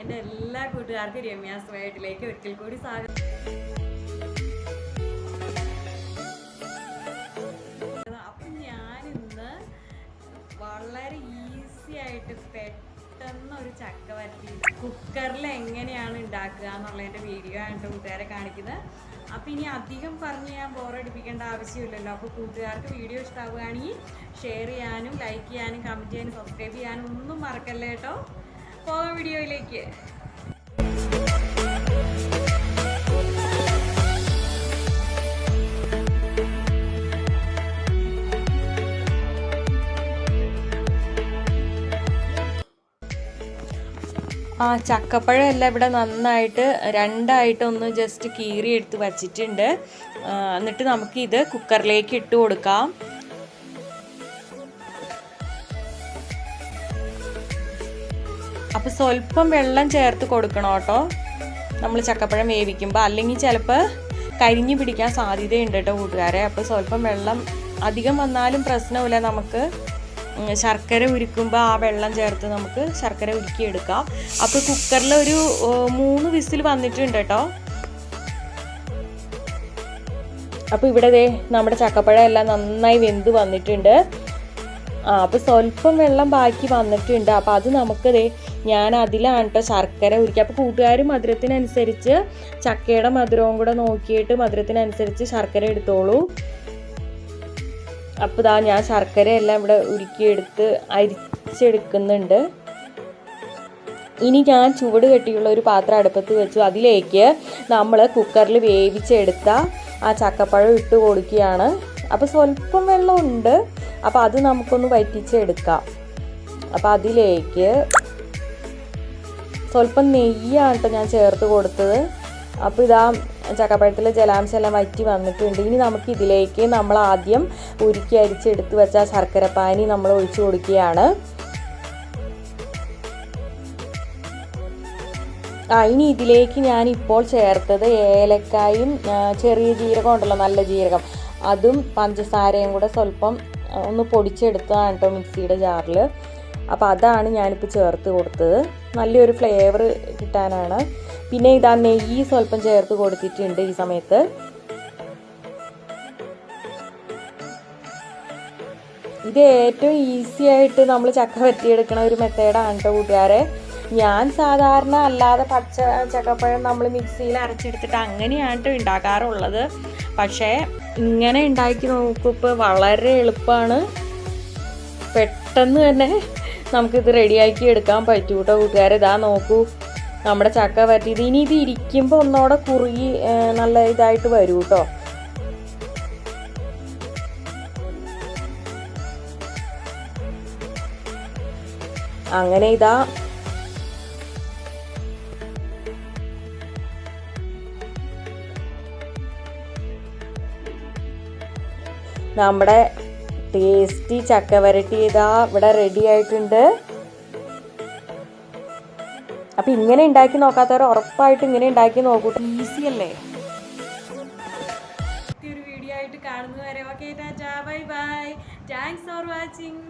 എന്റെ എല്ലാ കൂട്ടുകാർക്കും രമ്യാസ് വയറ്റിലേക്ക് ഒരിക്കൽ കൂടി സ്വാഗതം. അപ്പം ഞാനിന്ന് വളരെ ഈസി ആയിട്ട് പെട്ടെന്ന് ഒരു ചക്ക വരട്ടി. കുക്കറിൽ എങ്ങനെയാണ് ഉണ്ടാക്കുക എന്നുള്ളതിന്റെ വീഡിയോ ആണ് ട്ടോ കൂട്ടുകാരെ കാണിക്കുന്നത്. അപ്പം ഇനി അധികം പറഞ്ഞ് ഞാൻ ബോറടിപ്പിക്കേണ്ട ആവശ്യമില്ലല്ലോ. അപ്പോൾ കൂട്ടുകാർക്ക് വീഡിയോ ഇഷ്ടമാവുകയാണെങ്കിൽ ഷെയർ ചെയ്യാനും ലൈക്ക് ചെയ്യാനും കമന്റ് ചെയ്യാനും സബ്സ്ക്രൈബ് ചെയ്യാനും ഒന്നും മറക്കല്ലേ കേട്ടോ? പോകാം വീഡിയോയിലേക്ക് ആ ചക്കപ്പഴം എല്ലാം ഇവിടെ നന്നായിട്ട് രണ്ടായിട്ട് ഒന്ന് ജസ്റ്റ് കീറി എടുത്ത് വച്ചിട്ടുണ്ട് എന്നിട്ട് നമുക്കിത് കുക്കറിലേക്ക് ഇട്ട് കൊടുക്കാം. അപ്പോൾ സ്വല്പം വെള്ളം ചേർത്ത് കൊടുക്കണം കേട്ടോ. നമ്മൾ ചക്കപ്പഴം വേവിക്കുമ്പോൾ അല്ലെങ്കിൽ ചിലപ്പോൾ കരിഞ്ഞു പിടിക്കാൻ സാധ്യതയുണ്ട് കേട്ടോ കൂട്ടുകാരെ. അപ്പോൾ സ്വല്പം വെള്ളം അധികം വന്നാലും പ്രശ്നമില്ല നമുക്ക്. ശർക്കര ഉരുക്കുമ്പോൾ ആ വെള്ളം ചേർത്ത് നമുക്ക് ശർക്കര ഉരുക്കിയെടുക്കാം. അപ്പോൾ കുക്കറിൽ ഒരു മൂന്ന് വിസിൽ വന്നിട്ടുണ്ട് കേട്ടോ. അപ്പോൾ ഇവിടെ ദേ നമ്മുടെ ചക്കപ്പഴം എല്ലാം നന്നായി വെന്ത് വന്നിട്ടുണ്ട്. അപ്പോൾ സ്വല്പം വെള്ളം ബാക്കി വന്നിട്ടുണ്ട്. അപ്പോൾ അത് നമുക്ക് ദേ ഞാൻ അതിലാണ് കേട്ടോ ശർക്കര ഉരുക്കി. അപ്പോൾ കൂട്ടുകാർ മധുരത്തിനനുസരിച്ച് ചക്കയുടെ മധുരവും കൂടെ നോക്കിയിട്ട് മധുരത്തിനനുസരിച്ച് ശർക്കര എടുത്തോളൂ. അപ്പോൾ ഇതാ ഞാൻ ശർക്കര എല്ലാം ഇവിടെ ഉരുക്കിയെടുത്ത് അരിച്ചെടുക്കുന്നുണ്ട്. ഇനി ഞാൻ ചൂട് കെട്ടിയുള്ള ഒരു പാത്രം അടുപ്പത്ത് വെച്ചു. അതിലേക്ക് നമ്മൾ കുക്കറിൽ വേവിച്ചെടുത്ത ആ ചക്കപ്പഴം ഇട്ട് കൊടുക്കുകയാണ്. അപ്പോൾ സ്വല്പം വെള്ളമുണ്ട്. അപ്പോൾ അത് നമുക്കൊന്ന് വറ്റിച്ചെടുക്കാം അപ്പോൾ അതിലേക്ക് സ്വല്പം നെയ്യാണ് കേട്ടോ ഞാൻ ചേർത്ത് കൊടുത്തത്. അപ്പോൾ ഇതാ ചക്കപ്പഴത്തിലെ ജലാംശം എല്ലാം വറ്റി വന്നിട്ടുണ്ട്. ഇനി നമുക്ക് ഇതിലേക്ക് നമ്മൾ ആദ്യം ഉരുക്കി അരിച്ചെടുത്ത് വെച്ച ശർക്കരപ്പാനി നമ്മൾ ഒഴിച്ചു കൊടുക്കുകയാണ്. ആ ഇനി ഇതിലേക്ക് ഞാൻ ഇപ്പോൾ ചേർത്തത് ഏലക്കായും ചെറിയ ജീരകം ഉണ്ടല്ലോ നല്ല ജീരകം. അതും പഞ്ചസാരയും കൂടെ സ്വല്പം ഒന്ന് പൊടിച്ചെടുത്തതാണ് കേട്ടോ മിക്സിയുടെ ജാറിൽ അപ്പോൾ അതാണ് ഞാനിപ്പോൾ ചേർത്ത് കൊടുത്തത്. നല്ലൊരു ഫ്ലേവർ കിട്ടാനാണ്. പിന്നെ ഇതാ നെയ്യ് സ്വല്പം ചേർത്ത് കൊടുത്തിട്ടുണ്ട് ഈ സമയത്ത്. ഇത് ഏറ്റവും ഈസി ആയിട്ട് നമ്മൾ ചക്ക വറ്റിയെടുക്കണ ഒരു മെത്തേഡാണ് കേട്ടോ കൂട്ടുകാരെ. ഞാൻ സാധാരണ അല്ലാതെ പച്ച ചക്കപ്പഴം നമ്മൾ മിക്സിയിൽ അരച്ചെടുത്തിട്ട് അങ്ങനെയാണ് ഉണ്ടാക്കാറുള്ളത് പക്ഷേ ഇങ്ങനെ ഉണ്ടാക്കി നോക്കുമ്പോൾ വളരെ എളുപ്പമാണ് പെട്ടെന്ന് തന്നെ നമുക്കിത് റെഡിയാക്കി എടുക്കാൻ പറ്റൂ കേട്ടോ കൂട്ടുകാരെ. ഇതാ നോക്കൂ നമ്മുടെ ചക്ക പറ്റിയത് ഇനി ഇത് ഇരിക്കുമ്പോൾ ഒന്നുകൂടെ കുറുകി നല്ല ഇതായിട്ട് വരൂ കേട്ടോ അങ്ങനെ ഇതാ നമ്മുടെ ടേസ്റ്റി ചക്ക വരട്ടി ഇതാ ഇവിടെ റെഡി ആയിട്ടുണ്ട്. അപ്പൊ ഇങ്ങനെ ഉണ്ടാക്കി നോക്കാത്തവർ ഉറപ്പായിട്ട് ഇങ്ങനെ ഉണ്ടാക്കി നോക്കൂ. ഈസി അല്ലേ? ഒരു വീഡിയോ ആയിട്ട് കാണുന്നവരെ okay tata bye bye thanks for watching